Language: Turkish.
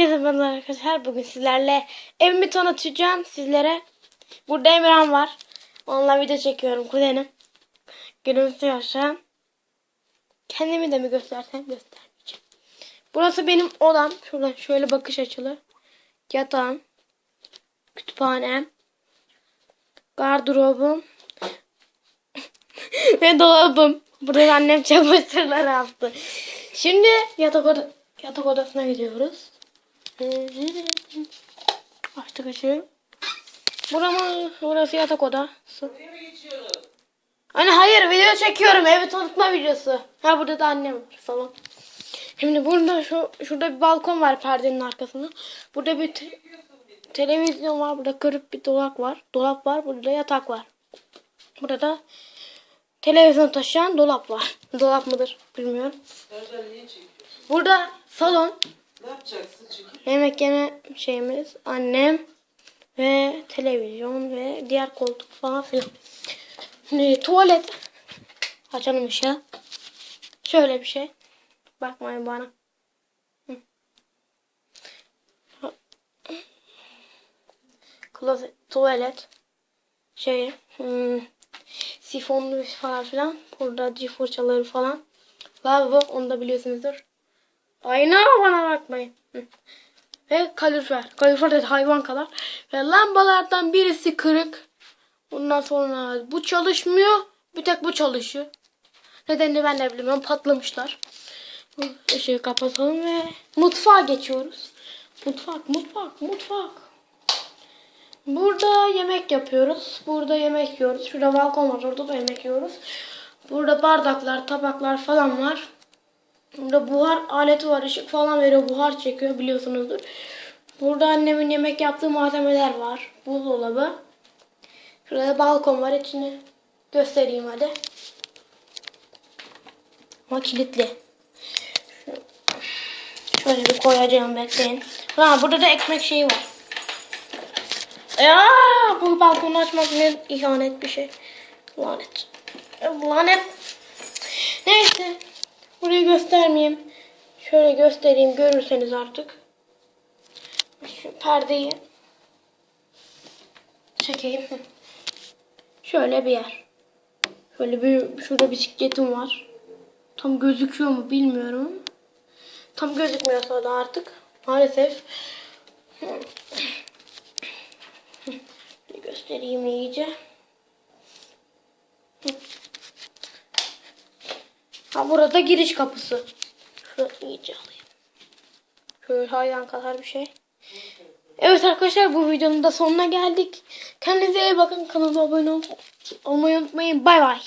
Merhaba arkadaşlar. Bugün sizlerle evimi tanıtacağım sizlere. Burada Emirhan var. Onunla video çekiyorum kuzenim. Gülümsüyor şu an. Kendimi de mi göstersem göstermeyeceğim. Burası benim odam. Şuradan şöyle bakış açılı. Yatağım. Kütüphanem. Gardırobum. Ve dolabım. Burada annem çamaşırları astı. Şimdi yatak, oda yatak odasına gidiyoruz. Açtık ışığı. Burası, burası yatak odası. Hani hayır video çekiyorum evi tanıtma videosu. Ha burada da annem var salon. Şimdi burada şu şurada bir balkon var perdenin arkasında. Burada bir te- televizyon var. Burada kırık bir dolap var. Dolap var. Burada yatak var. Burada televizyon taşıyan dolap var. Dolap mıdır bilmiyorum. Burada salon. Ne yapacaksın? Yemek yeme şeyimiz annem ve televizyon ve diğer koltuk falan filan. Şimdi tuvalet. Açalım ışığı. Şöyle bir şey. Bakmayın bana. Klozet, tuvalet. Şey, hmm, sifonlu falan filan. Burada fırçaları falan. Lavabo, onu da biliyorsunuzdur. Ayna bana bakmayın. Ve kalorifer. Kalorifer de hayvan kadar. Ve lambalardan birisi kırık. Ondan sonra bu çalışmıyor. Bir tek bu çalışıyor. Nedenini ben de bilmiyorum. Patlamışlar. Işığı kapatalım ve mutfağa geçiyoruz. Mutfak, mutfak, mutfak. Burada yemek yapıyoruz. Burada yemek yiyoruz. Şurada balkon var. Orada da yemek yiyoruz. Burada bardaklar, tabaklar falan var. Burada buhar aleti var. ışık falan veriyor. Buhar çekiyor biliyorsunuzdur. Burada annemin yemek yaptığı malzemeler var. Buzdolabı. Şurada balkon var. İçini göstereyim hadi. Ama kilitli. Şöyle bir koyacağım bekleyin. Ha burada da ekmek şeyi var. Ya bu balkonu açmak ne ihanet bir şey. Lanet. Lanet. Neyse. Burayı göstermeyeyim. Şöyle göstereyim görürseniz artık. Şu perdeyi çekeyim. Şöyle bir yer. Şöyle bir şurada bisikletim var. Tam gözüküyor mu bilmiyorum. Tam gözükmüyorsa da artık maalesef. Göstereyim iyice. Ha burada giriş kapısı. Şurada iyice alayım. Şöyle hayvan kadar bir şey. Evet arkadaşlar bu videonun da sonuna geldik. Kendinize iyi bakın. Kanalıma abone ol- olmayı unutmayın. Bay bay.